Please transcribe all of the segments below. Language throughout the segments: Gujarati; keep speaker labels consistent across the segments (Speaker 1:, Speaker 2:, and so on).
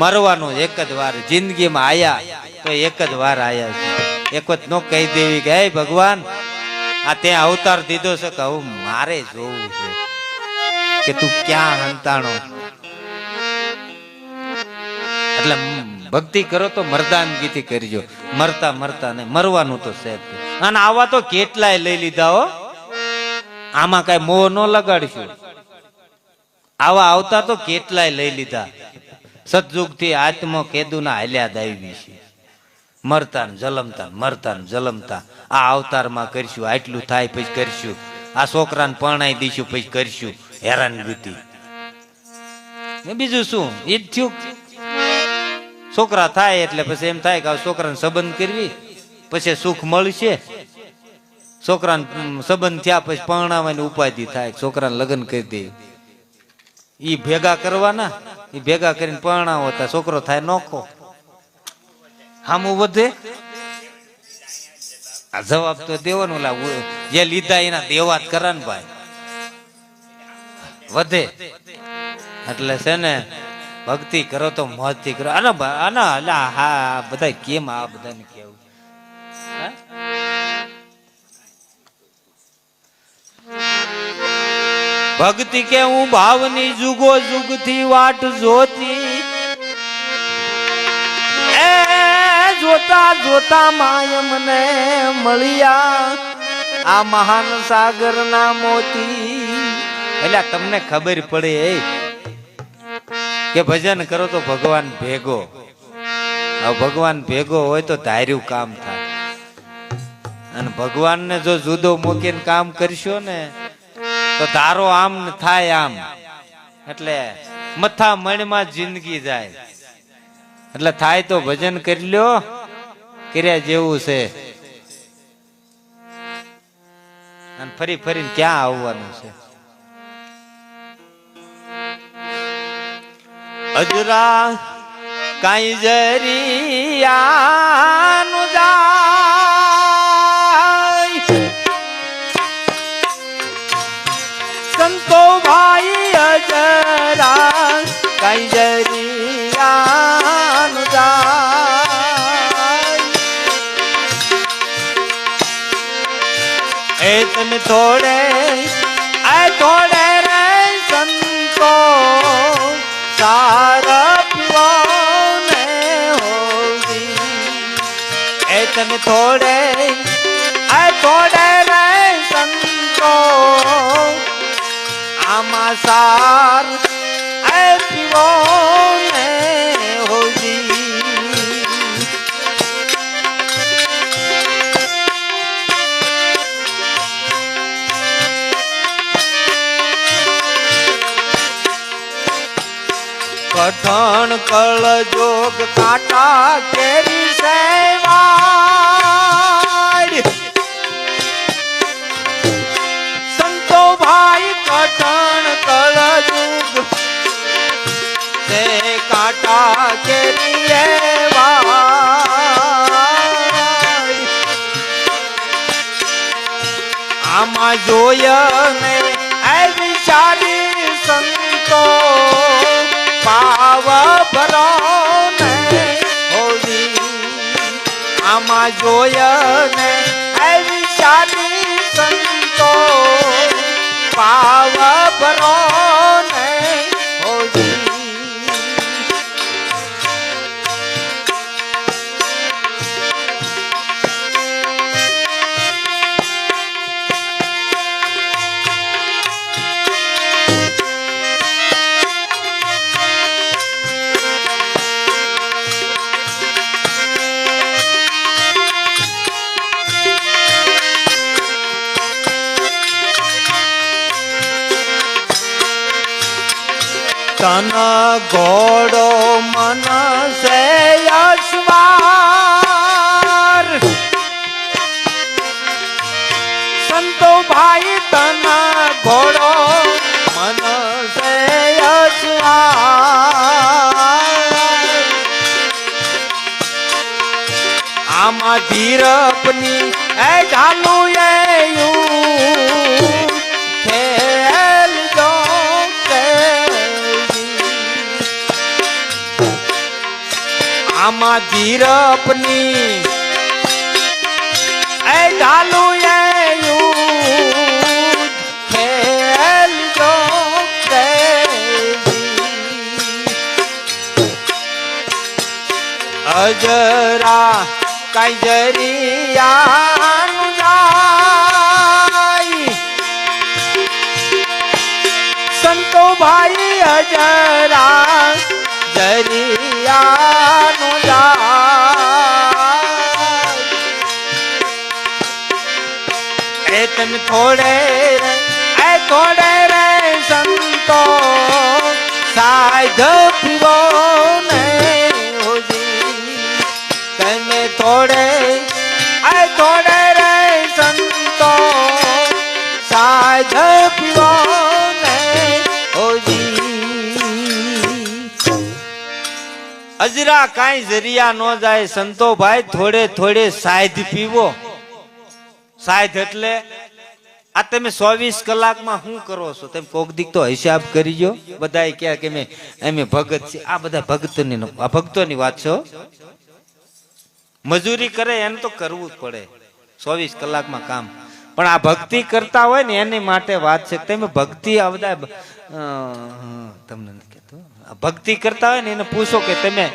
Speaker 1: મરવાનું એક જ વાર. જિંદગીમાં આયા તો એક જ વાર આયા એક વખત નો કહી દેવી કે ભગવાન, આ તે અવતાર દીધો છે કે હવે મારે જોવું છે કે તું ક્યાં હંતાણો એટલે ભક્તિ કરો તો મરદાનગીથી કરજો. મરતા મરતા ને મરવાનું તો છે અને આવા તો કેટલાય લઈ લીધા હો. આમાં કઈ મોહ ન લગાડશું. આવા આવતા તો કેટલાય લઈ લીધા. સતયુગથી આત્મ કેદુના હાલ્યા જ આવી છે. મરતા જલમતા મરતા જલમતા. આ અવતારમાં કરશું, આટલું થાય પછી કરશું. આ છોકરાને પરણાઈ દઈશું પછી કરશું. હેરાનગતિ ને બીજું શું? એ જ થયું. છોકરા થાય એટલે પછી એમ થાય કે છોકરાને સંબંધ કરવી, પછી સુખ મળશે. છોકરાને સંબંધ થયા પછી પરણાવવાની ઉપાધિ થાય છોકરાને લગ્ન કરી દે. ઈ ભેગા કરવાના ઈ ભેગા કરીને પરણાવો હતા છોકરો થાય નોખો. હામું વધે? આ જવાબ તો દેવાનો ઓલા ઉ- જે લીધા એના દેવા જ કરા ને ભાઈ. વધે. એટલે છે ને, ભક્તિ કરો તો મોજથી કરો. આના આના હા બધા કેમ આ બધાને કેવું? ભક્તિ કે હું ભાવની જુગો જુગથી વાટ જોતી. જોતા જોતા માય મને મળ્યા. આ મહાન સાગર ના મોતી. એટલે તમને ખબર પડે એ કે ભજન કરો તો ભગવાન ભેગો. ભગવાન ભેગો હોય તો ધાર્યું કામ થાય. અને ભગવાનને જો જુદો મૂકીને કામ કરશો ને તો ધારો આમ થાય આમ. એટલે મથા મણમાં જિંદગી જાય. એટલે થાય તો ભજન કરી લ્યો. કર્યા જેવું છે. અને ફરી ફરીને ક્યાં આવવાનું છે? અજરા કાઈ જરિયાનું જાય એ તને થોડે આ થોડે રે સંતો. સારા પીવાને હોવી. એ તને થોડે આ થોડે રે સંતો. આમાં સાર, એ પીવાને કઠણ કળ જોગ કાંટા કેરી સેવાડ સંતો ભાઈ કઠણ કળ જોગ તે કાંટા કેરી એવાડ આમાં જોય તન ઘોડો મન સે અશ્વાર સંતો ભાઈ તન ઘોડો મન સે અશ્વાર આમાં ધીરપની એ ઢાલુ એ યુ આમાં ધીરપની એ ઢાલુ એ. અજરા કઈ સંતો ભાઈ અજરા થોડે રે, એ થોડે રે સંતો સાધ પીવો ને તમે થોડે એ થોડે રે સંતો સાધ પીવો ને હોજી. અજરા કાંઈ જરિયા ન જાય, સંતો ભાઈ, થોડે થોડે સાધ પીવો. સાહેબ એટલે આ તમે ચોવીસ કલાકમાં શું કરો છો? તમે કોક દીક તો હિસાબ કરી કરીજો. બધા ક્યાં કે મેં અમે ભગત છે આ બધા ભક્તોની આ ભક્તોની વાત છો મજૂરી કરે એને તો કરવું જ પડે. ચોવીસ કલાકમાં કામ. પણ આ ભક્તિ કરતા હોય ને એની માટે વાત છે. તમે ભક્તિ આ બધા તમને કહેતો? આ ભક્તિ કરતા હોય ને એને પૂછો કે તમે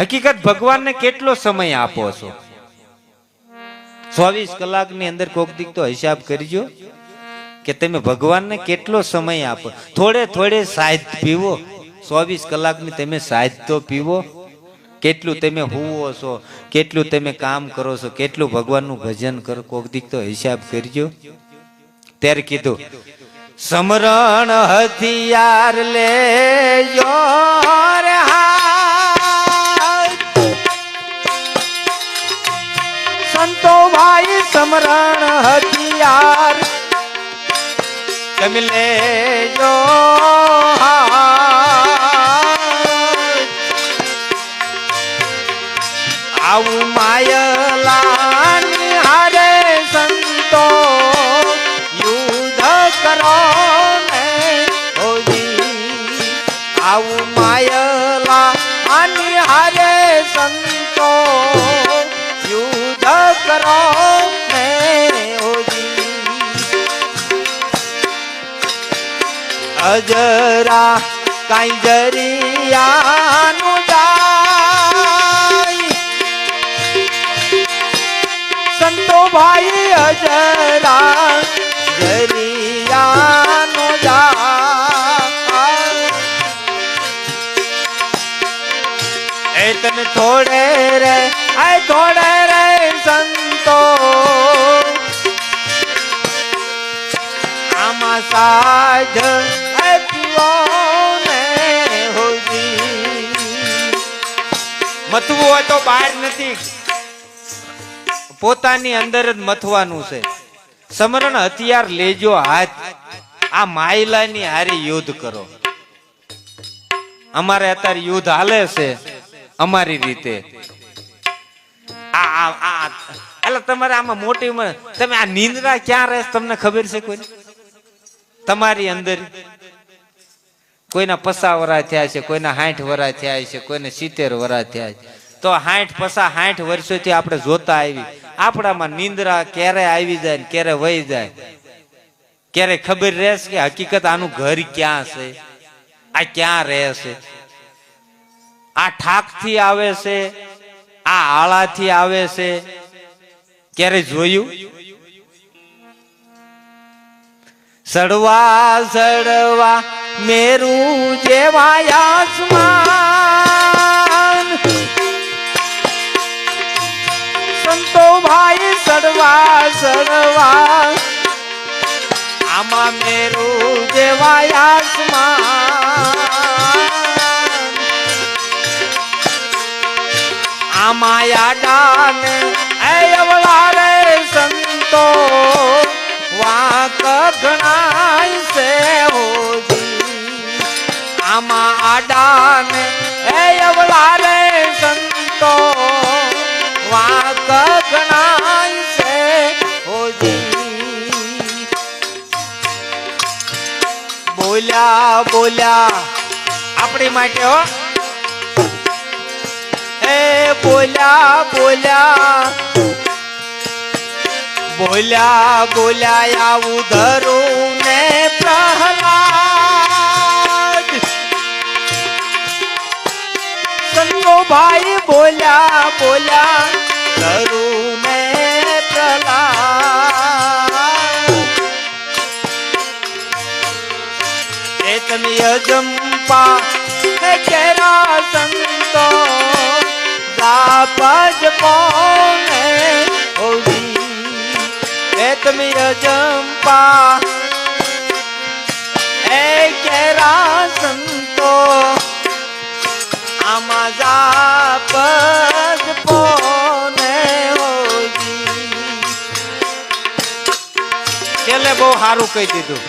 Speaker 1: હકીકત ભગવાનને કેટલો સમય આપો છો? ચોવીસ કલાકની અંદર કોક દીક તો હિસાબ કરજો કે તમે ભગવાનને કેટલો સમય આપો. થોડે થોડે સાહિત પીવો. ચોવીસ કલાકની તમે સાહિત તો પીવો. કેટલું તમે હુવો છો, કેટલું તમે કામ કરો છો, કેટલું ભગવાનનું ભજન કરો, કોક દીક તો હિસાબ કરજો. ત્યારે કીધું, સમરણ હથિયાર લેજો રે ભાઈ સમરણ હથિયાર તમે જો. આવું માયલાની અજરા કાઈ જરિયાનું જાય. સંતો ભાઈ અજરા જરિયાનું જાય. એ તને થોડે રે આય થોડે રે સંતો. આમાં સાજ મથવું હોય તો બહાર નથી. પોતાની અંદર જ મથવાનું છે. સમરણ હથિયાર લેજો હાથ. આ માયલાની હારે યુદ્ધ કરો. અમારે અત્યારે યુદ્ધ હાલે છે અમારી રીતે. એટલે તમારે આમાં મોટી તમે આ નિંદ્રા ક્યાં રહે તમને ખબર છે કોઈ? તમારી અંદર કોઈના પસા વરા થયા છે, કોઈના હાઠ વરા થયા છે, કોઈને સિત્તેર વરા થયા છે. તો હાઠ પસા હાઠ વર્ષોથી આપણે જોતા આવી. આપણામાં નિંદ્રા ક્યારે આવી જાય ને ક્યારે વહી જાય? ક્યારે ખબર રહેશે કે હકીકત આનું ઘર ક્યાં છે? આ ક્યાં રહેશે આ ઠાકથી આવે છે? આ આળાથી આવે છે? ક્યારે જોયું? સડવા સડવા મેરું જેવા આસમાન. સંતો ભાઈ સડવા સડવા. આમાં મેરું જેવા આસમાન. આમાં યાડાને એ અવળા રે સંતો. વાંક છે હોજી આમાં આડાન. એ અવળા રે સંતો, વાંક ગણાય છે હોજી. બોલ્યા બોલ્યા. આપણી માટે હો. એ બોલ્યા બોલ્યા. બોલ્યા બોલ્યા, આવું ધરું. સંતો ભાઈ બોલ્યા બોલ્યા કરું મેં પ્રલા હે કેરા સંતો દાપજ પોને હોવી એ તમે સારું કહી દીધું.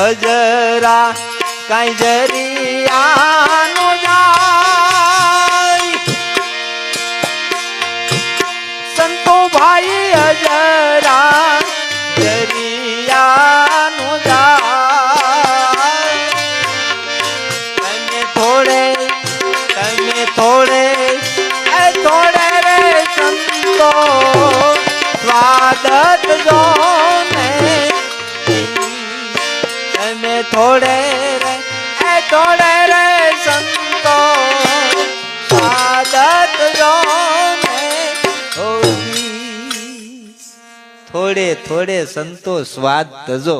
Speaker 1: અજરા કઈ જરિયાનું જાય. સંતો ભાઈ અજરા જરિયાનો જાય. તમે થોડે તમે થોડે થોડે રે થોડે સંતો સ્વાદ તજો